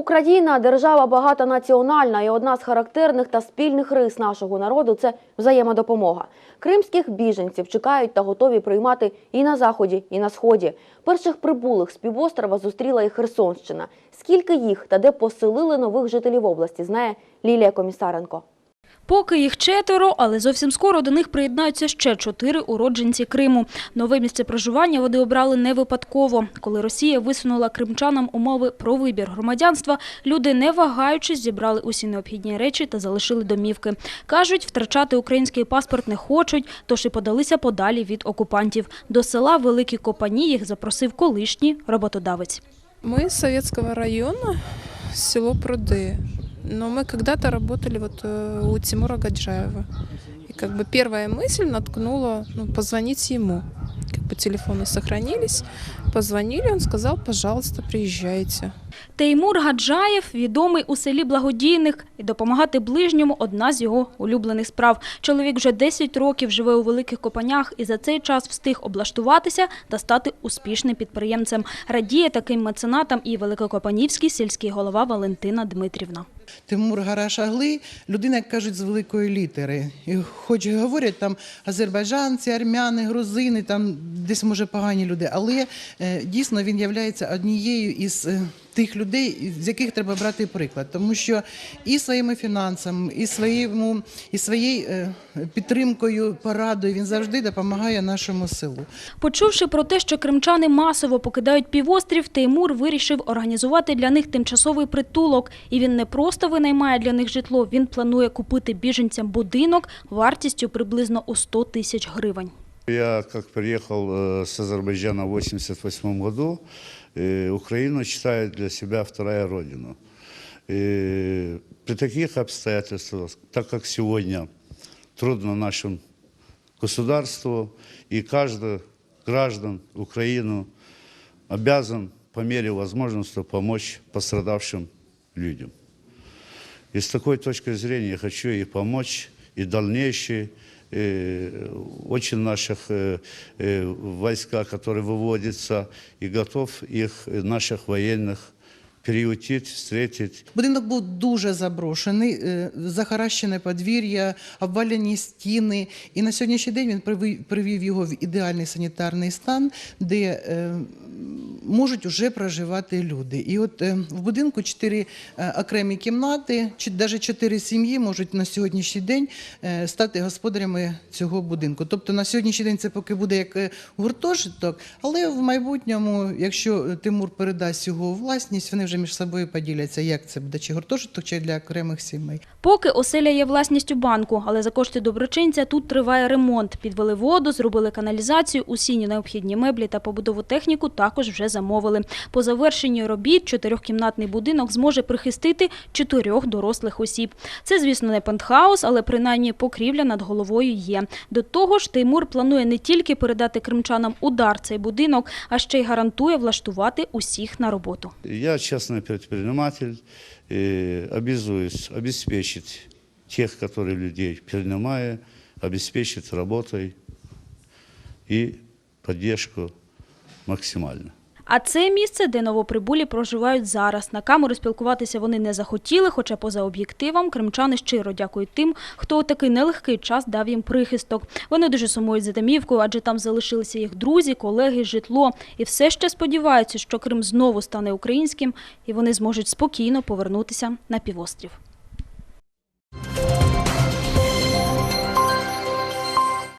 Україна держава багатонаціональна і одна з характерних та спільних рис нашого народу це взаємодопомога. Кримських біженців чекають та готові приймати і на заході, і на сході. Перших прибулих з півострова зустріла і Херсонщина. Скільки їх та де поселили нових жителів області, знає Лілія Комісаренко. Поки їх четверо, але зовсім скоро до них приєднаються ще чотири уродженці Криму. Нове місце проживання вони обрали не випадково. Коли Росія висунула кримчанам умови про вибір громадянства, люди, не вагаючись, зібрали усі необхідні речі та залишили домівки. Кажуть, втрачати український паспорт не хочуть, тож і подалися подалі від окупантів. До села Великі Копані їх запросив колишній роботодавець. Мы из Советского района, село Пруды. Но мы когда-то работали вот э, у Тимура Гаджаева. И как бы первая мысль наткнула ну, позвонить ему. Бы телефоны сохранились. Позвонили, он сказал, пожалуйста, приезжайте. Теймур Гаджаєв відомий у селі благодійних і допомагати ближньому одна з його улюблених справ. Чоловік вже 10 років живе у великих копанях і за цей час встиг облаштуватися та стати успішним підприємцем. Радіє таким меценатам і великокопанівський сільський голова Валентина Дмитрівна. Тимур Гарашагли людина, як кажуть, з великої літери. І хоч говорять там азербайджанці, армяни, грузини, там десь може погані люди, але е, дійсно він є однією із е, тих людей, з яких треба брати приклад, тому що і своїми фінансами, і своєму, і своєю е, підтримкою, порадою він завжди допомагає нашому селу. Почувши про те, що кримчани масово покидають півострів, Теймур вирішив організувати для них тимчасовий притулок. І він не просто винаймає для них житло, він планує купити біженцям будинок вартістю приблизно у 100 тисяч гривень. Я как приехал э, с Азербайджана в 1988 году, Украину считаю для себя вторая родина. И при таких обстоятельствах, так как сегодня трудно нашему государству, и каждый граждан Украины обязан по мере возможности помочь пострадавшим людям. И с такой точки зрения я хочу и помочь, и дальнейшие очень наших э, э, войска, которые выводятся, и готов их, э, наших военных, приютить, встретить. Будинок був дуже заброшений, е, захаращене подвір'я, обвалені стіни. І на сьогоднішній день він приві- привів його в ідеальний санітарний стан, де е, можуть вже проживати люди. І от е, в будинку чотири е, окремі кімнати, чи навіть чотири сім'ї можуть на сьогоднішній день е, стати господарями цього будинку. Тобто на сьогоднішній день це поки буде як гуртожиток, але в майбутньому, якщо Тимур передасть його власність, вони вже між собою поділяться, як це буде, чи гуртожиток, чи для окремих сімей. Поки оселя є власністю банку, але за кошти доброчинця тут триває ремонт. Підвели воду, зробили каналізацію, усі необхідні меблі та побудову техніку також вже замовили. По завершенні робіт чотирьохкімнатний будинок зможе прихистити чотирьох дорослих осіб. Це, звісно, не пентхаус, але принаймні покрівля над головою є. До того ж, Теймур планує не тільки передати кримчанам удар цей будинок, а ще й гарантує влаштувати усіх на роботу. Я частный предприниматель, э, обязуюсь обеспечить тех, которые людей принимаю, обеспечить работой и поддержку максимально. А це місце, де новоприбулі проживають зараз. На камеру спілкуватися вони не захотіли, хоча поза об'єктивом кримчани щиро дякують тим, хто у такий нелегкий час дав їм прихисток. Вони дуже сумують за домівкою, адже там залишилися їх друзі, колеги, житло. І все ще сподіваються, що Крим знову стане українським, і вони зможуть спокійно повернутися на півострів.